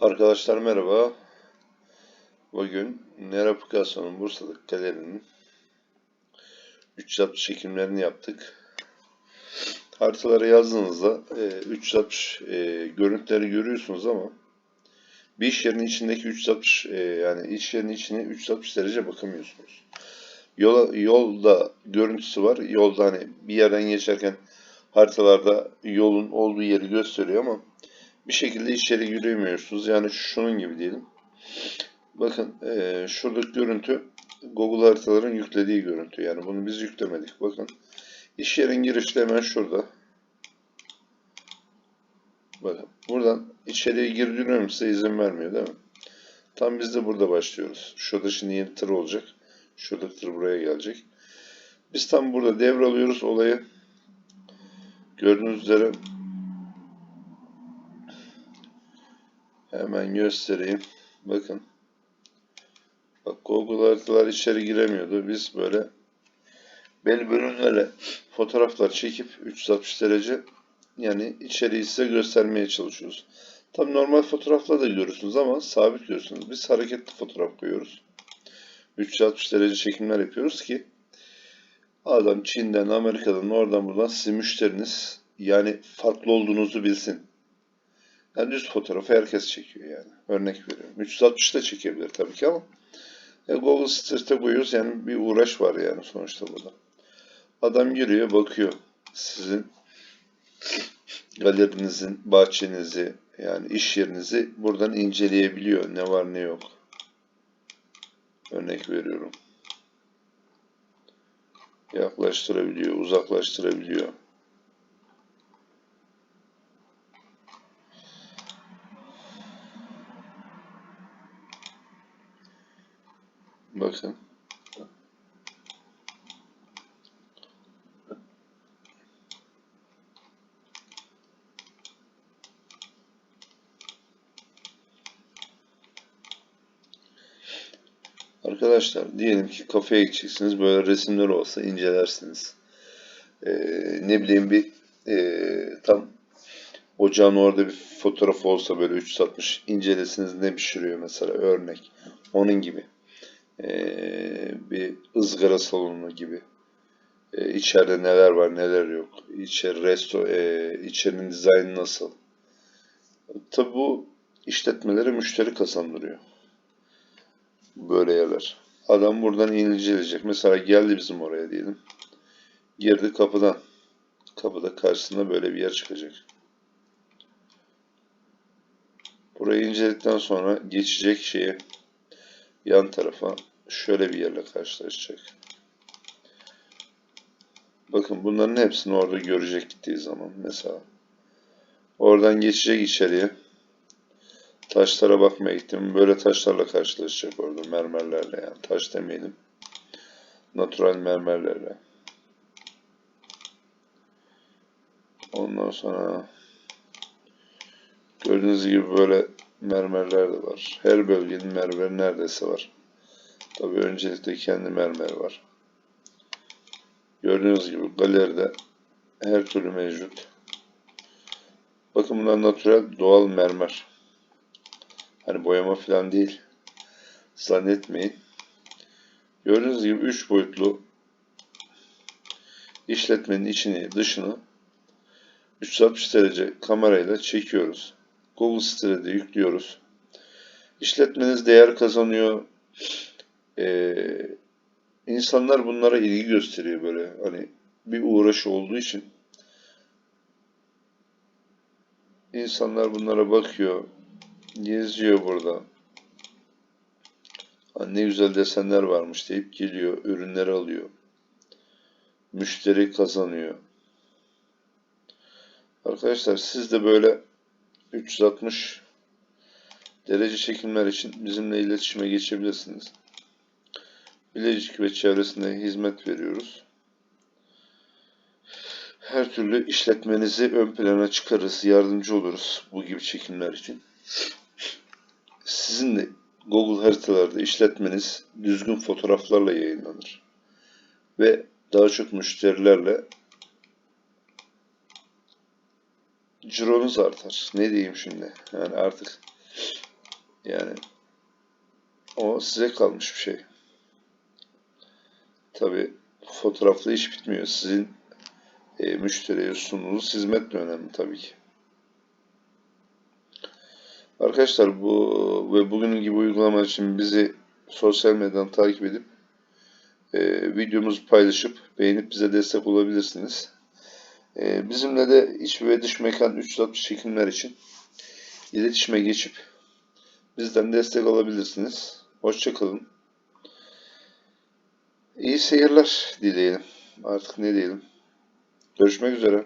Arkadaşlar merhaba. Bugün Nerapukasyon'un Bursa'daki galerinin 360 çekimlerini yaptık. Haritalara yazdığınızda e, 360 e, görüntüleri görüyorsunuz ama bir iş yerinin içindeki 360 e, yani iş yerinin içine 360 derece bakamıyorsunuz. Yola, yolda görüntüsü var. Yolda hani bir yerden geçerken haritalarda yolun olduğu yeri gösteriyor ama bir şekilde içeri giremiyorsunuz. Yani şunun gibi diyelim. Bakın e, şuradaki görüntü Google haritaların yüklediği görüntü. Yani bunu biz yüklemedik. Bakın iş yerin girişi hemen şurada. Bakın buradan içeriye girdiğim size izin vermiyor değil mi? Tam biz de burada başlıyoruz. Şurada şimdi yeni tır olacak. Şurada tır buraya gelecek. Biz tam burada devralıyoruz olayı. Gördüğünüz üzere Hemen göstereyim. Bakın. Bak Google haritalar içeri giremiyordu. Biz böyle belli bölümlere fotoğraflar çekip 360 derece yani içeriği size göstermeye çalışıyoruz. Tabi normal fotoğrafla da görürsünüz ama sabit görürsünüz. Biz hareketli fotoğraf koyuyoruz. 360 derece çekimler yapıyoruz ki adam Çin'den, Amerika'dan, oradan buradan sizin müşteriniz yani farklı olduğunuzu bilsin. Yani düz fotoğrafı herkes çekiyor yani. Örnek veriyorum. 360 da çekebilir tabii ki ama e, Google Street'e koyuyoruz yani bir uğraş var yani sonuçta burada. Adam giriyor bakıyor sizin galerinizin, bahçenizi yani iş yerinizi buradan inceleyebiliyor. Ne var ne yok. Örnek veriyorum. Yaklaştırabiliyor, uzaklaştırabiliyor. Bakın. Arkadaşlar diyelim ki kafeye gideceksiniz böyle resimler olsa incelersiniz. Ee, ne bileyim bir e, tam ocağın orada bir fotoğraf olsa böyle 360 incelesiniz ne pişiriyor mesela örnek. Onun gibi. Ee, bir ızgara salonu gibi. Ee, içeride neler var neler yok. İçeri resto, e, içerinin dizaynı nasıl. Tabi bu işletmelere müşteri kazandırıyor. Böyle yerler. Adam buradan inceleyecek. Mesela geldi bizim oraya diyelim. Girdi kapıdan. Kapıda karşısında böyle bir yer çıkacak. Burayı inceledikten sonra geçecek şeye yan tarafa şöyle bir yerle karşılaşacak. Bakın bunların hepsini orada görecek gittiği zaman mesela. Oradan geçecek içeriye. Taşlara bakmaya gittim. Böyle taşlarla karşılaşacak orada mermerlerle yani. Taş demeyelim. Natural mermerlerle. Ondan sonra gördüğünüz gibi böyle mermerler de var. Her bölgenin mermeri neredeyse var. Tabii öncelikle kendi mermer var. Gördüğünüz gibi galeride her türlü mevcut. Bakın bunlar natürel doğal mermer. Hani boyama falan değil. Zannetmeyin. Gördüğünüz gibi 3 boyutlu işletmenin içini dışını 360 derece kamerayla çekiyoruz. Google sitede yüklüyoruz. İşletmeniz değer kazanıyor. Ee, insanlar bunlara ilgi gösteriyor böyle. Hani bir uğraş olduğu için. İnsanlar bunlara bakıyor. Geziyor burada. Ha, ne güzel desenler varmış deyip geliyor. Ürünleri alıyor. Müşteri kazanıyor. Arkadaşlar siz de böyle 360 derece çekimler için bizimle iletişime geçebilirsiniz. Bilecik ve çevresinde hizmet veriyoruz. Her türlü işletmenizi ön plana çıkarırız, yardımcı oluruz bu gibi çekimler için. Sizin de Google haritalarda işletmeniz düzgün fotoğraflarla yayınlanır. Ve daha çok müşterilerle cironuz artar. Ne diyeyim şimdi? Yani artık Yani o size kalmış bir şey. Tabi fotoğrafla iş bitmiyor. Sizin e, müşteriye sunduğunuz hizmet de önemli tabii ki. Arkadaşlar bu ve bugünün gibi uygulama için bizi sosyal medyadan takip edip e, videomuzu paylaşıp beğenip bize destek olabilirsiniz. E, bizimle de iç ve dış mekan 360 çekimler için iletişime geçip bizden destek alabilirsiniz. Hoşçakalın. İyi seyirler dileyelim. Artık ne diyelim. Görüşmek üzere.